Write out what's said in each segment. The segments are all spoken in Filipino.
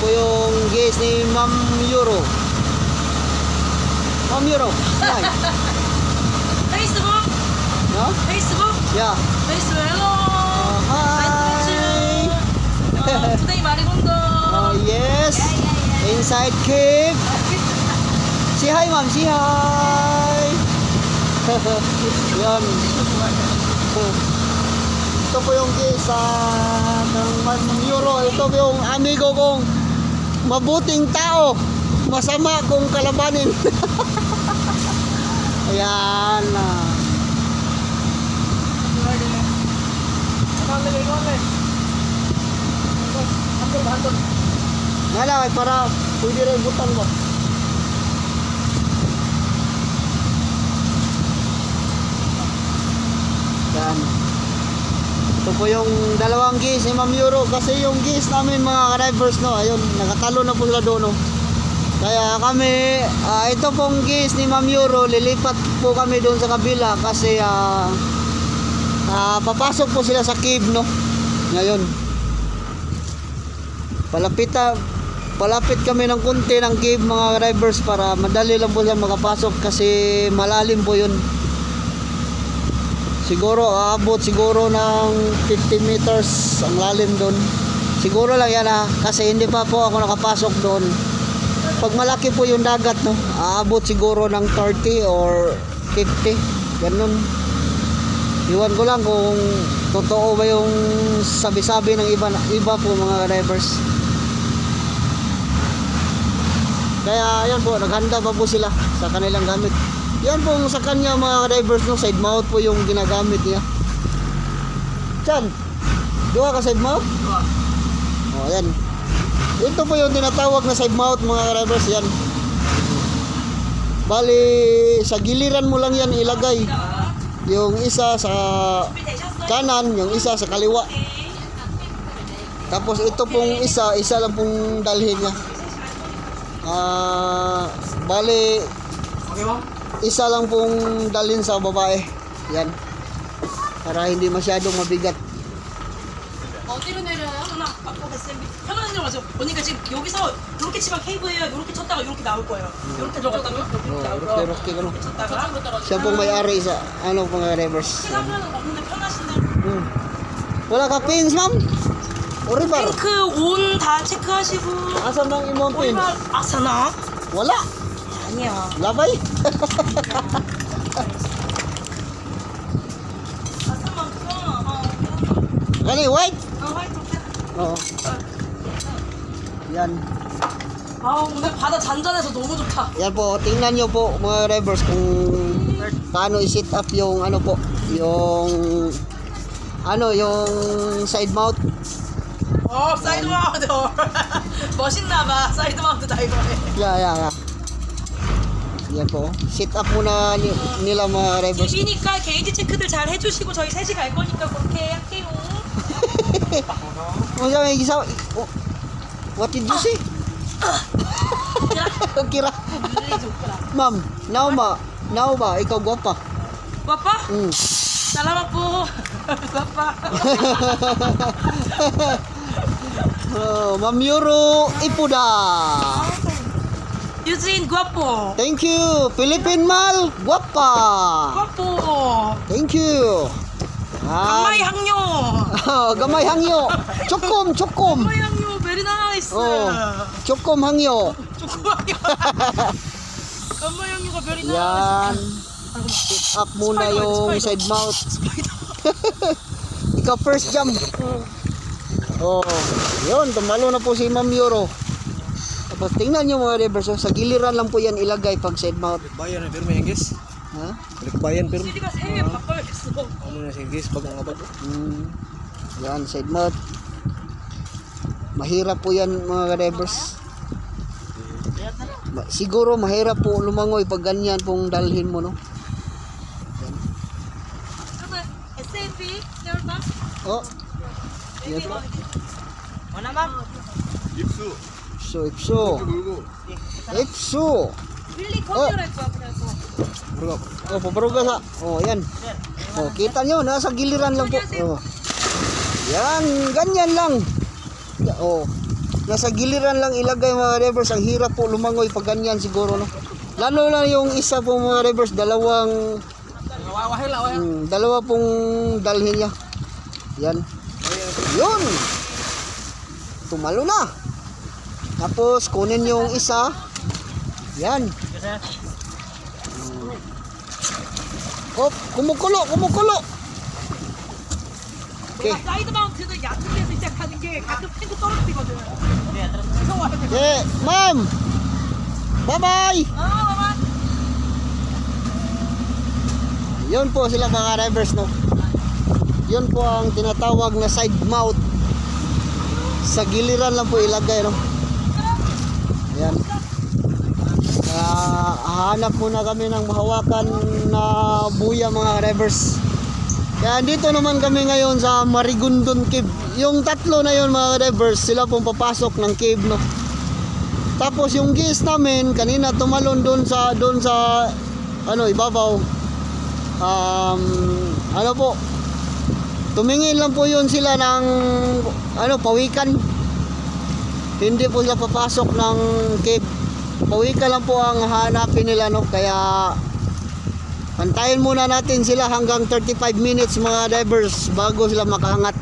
po yung guest ni Ma'am Euro. Ma'am Euro, hi. Facebook, No? Facebook, Yeah. Facebook. Hello. Uh, Nice to meet hi. you. Uh, today Marigondo. Oh, yes. Inside cave. Say hi, ma'am. Say hi. Yan. Ito po yung kisa ng Ma'am Euro. Ito po yung amigo kong mabuting tao. Masama kung kalabanin. Ayan. ah. Nala, para pwede rin butang ba? Yan. Ito po yung dalawang gis ni Ma'am Euro kasi yung gis namin mga drivers no, ayun, nakatalo na po sila doon no. Kaya kami, ah, ito pong gis ni Ma'am Euro, lilipat po kami doon sa kabila kasi ah, ah, papasok po sila sa cave no. Ngayon. Palapit na, palapit kami ng kunti ng cave mga drivers para madali lang po sila makapasok kasi malalim po yun. Siguro aabot siguro ng 50 meters ang lalim doon. Siguro lang yan ha, kasi hindi pa po ako nakapasok doon. Pag malaki po yung dagat no, aabot siguro ng 30 or 50. Ganun. Iwan ko lang kung totoo ba yung sabi-sabi ng iba, iba po mga drivers. Kaya yan po, naghanda pa po sila sa kanilang gamit. Yan po sa kanya mga drivers no, side mount po yung ginagamit niya. Chan, duha ka side mount? O, yan. Ito po yung tinatawag na side mount mga drivers yan. Bali, sa giliran mo lang yan ilagay. Yung isa sa kanan, yung isa sa kaliwa. Tapos ito pong isa, isa lang pong dalhin niya. Ah, bali, isa lang pong dalhin sa babae. Yan. Para hindi masyadong mabigat. 어디로 내려요? 누나 아까 쌤 편안한 데 가세요. 언니가 지금 여기서 이렇게 치면 케이블이에요. 이렇게 쳤다가 이렇게 나올 거예요. 이렇게 들어갔다가 이렇게 Oh, 나올 rocky, 거. rocky, ano. 쳤다가 Siya pong may-ari sa ano mga drivers. 하면은 없는데 편하신데. Hmm. Wala ka pins, ma'am? Oribar. 핑크 온 다 체크하시고. Asa mang imong pins? 오리발 아사나? Wala. 아니야. Labay. 아사만큼. 어. Kani, white. 어, 화이트. Oo. Yan. 아 오늘 바다 잔잔해서 너무 좋다. Yan po, tingnan nyo po mga drivers kung paano i-set up yung ano po, yung ano, yung side mount. 어 사이드 마운트. 멋있나 봐. 사이드 마운트 다이버네. Yeah, yeah, yeah. Yan po. Set up muna ni- nila mga drivers. 집이니까 게이지 체크들 잘 해주시고 저희 셋이 갈 거니까 그렇게 할게요. Ano siya may gisaw? Oh, what did you say? Kira. 릴리 좋구나. Ma'am, now ba? Now ba? Ikaw gwapa. 빠빠? Mm. salamat po. 빠빠. Oh, Ma'am Yuro Ipuda. Eugene Guapo. Thank you. Philippine Mal Guapa. Guapo. Thank you. Ah. Gamay hangyo. Oh, gamay hangyo. Chukom, chukom. Gamay hangyo. Very nice. Oh, chukom hangyo. chukom hangyo. gamay hangyo ka. Very nice. Yan. Tip up muna spider yung spider. side mouth. Ikaw first jump. Oh. oh, yun. Tumalo na po si Ma'am Euro. Tapos tingnan nyo mga reverse, oh, sa giliran lang po yan ilagay pag side mount. Bayan, pero may guys. Ha? Bayan, pero. Eh, ah. Ano na si guys, pag ang abad. Hmm. Yan, side mount. Mahirap po yan mga reverse. Siguro mahirap po lumangoy pag ganyan pong dalhin mo, no? Yan. SAP, Oh. Yes, ma'am. Ano, ma'am? Gipsu. ipso. Ipso. 릴리 컨트롤 할 거야 그래서. Bro, Oh, paparuga sa. Oh, yan. Oh, kita nyo, nasa giliran lang po. Oh. Yan, ganyan lang. Ya, Oh. nasa giliran lang ilagay mga drivers. Ang hirap po lumangoy pag ganyan siguro. No? Lalo na yung isa po mga drivers, dalawang Hmm, dalawa pong dalhin niya. Yan. Yun. Tumalo na. Tapos kunin yung isa. Yan. Oh, kumukulo, kumukulo. Okay. 네, 맘. Bye-bye. Yun po sila mga drivers no. Yun po ang tinatawag na side mount. Sa giliran lang po ilagay no. Ayan. Kaya hahanap muna kami ng mahawakan na buya mga drivers. Kaya dito naman kami ngayon sa Marigundon Cave. Yung tatlo na yun mga drivers, sila pong papasok ng cave no. Tapos yung gis namin kanina tumalon doon sa doon sa ano ibabaw um, ano po tumingin lang po yun sila ng ano pawikan hindi po sila papasok ng cave. Pawikan lang po ang hanapin nila no? Kaya pantayin muna natin sila hanggang 35 minutes mga divers bago sila makaangat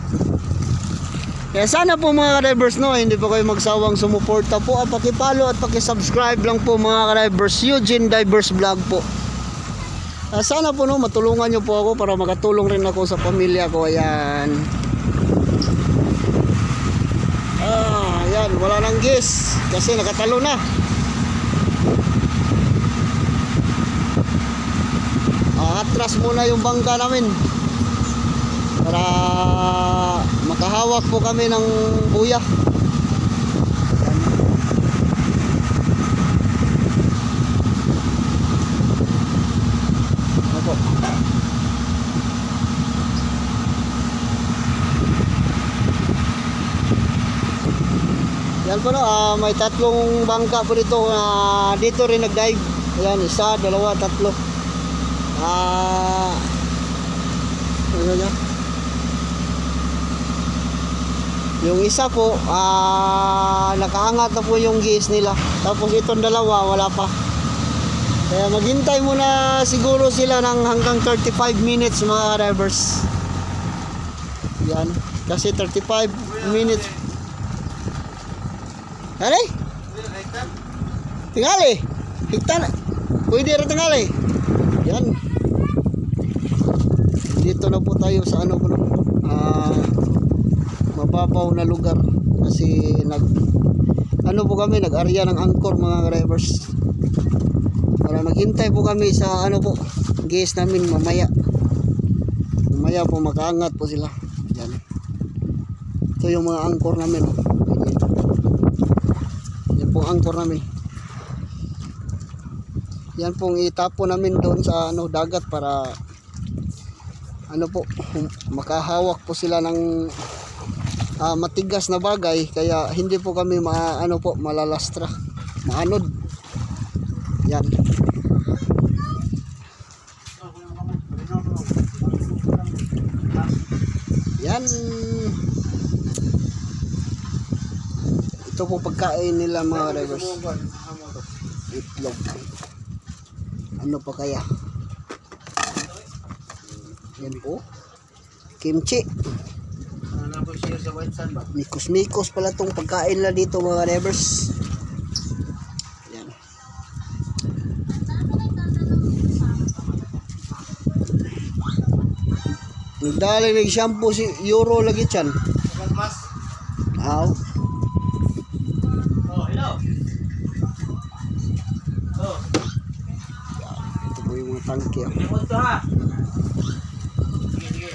kaya sana po mga divers no? Hindi po kayo magsawang sumuporta po. At pakipalo at pakisubscribe lang po mga divers. Eugene Divers Vlog po. Ah, sana po no, matulungan niyo po ako para makatulong rin ako sa pamilya ko. Ayan. Ah, ayan, wala nang gas kasi nakatalo na. Atras muna yung bangka namin para makahawak po kami ng buya. Ayan. Opo. Yan po no, ah, may tatlong bangka po dito na dito rin nag-dive. Ayan, isa, dalawa, tatlo. Ah, ano niya? Yung isa po, ah, nakaangat na po yung gis nila. Tapos itong dalawa, wala pa. Kaya maghintay muna siguro sila ng hanggang 35 minutes mga drivers. Yan. Kasi 35 minutes. Ano? Tingali. Higtan. Pwede rin tingali. Yan. Dito na po tayo sa ano po. Ah, mababaw na lugar kasi nag ano po kami nag-arya ng angkor mga drivers para maghintay po kami sa ano po gas namin mamaya mamaya po makaangat po sila yan ito yung mga angkor namin oh. Angkor namin. Yan pong itapo namin doon sa ano dagat para ano po makahawak po sila ng ah, matigas na bagay. Kaya hindi po kami ma, ano po malalastra. Maanod. Yan. Yan. Ito po pagkain nila mga drivers. Itlog. Ano pa kaya? Yan po. Kimchi. Mikos-mikos pala tong pagkain nila dito mga drivers. Yan. Nagdali ng shampoo si Euro lagi chan. Tangke.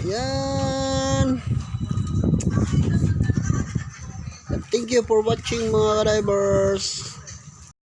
Yan. Thank you for watching mga drivers.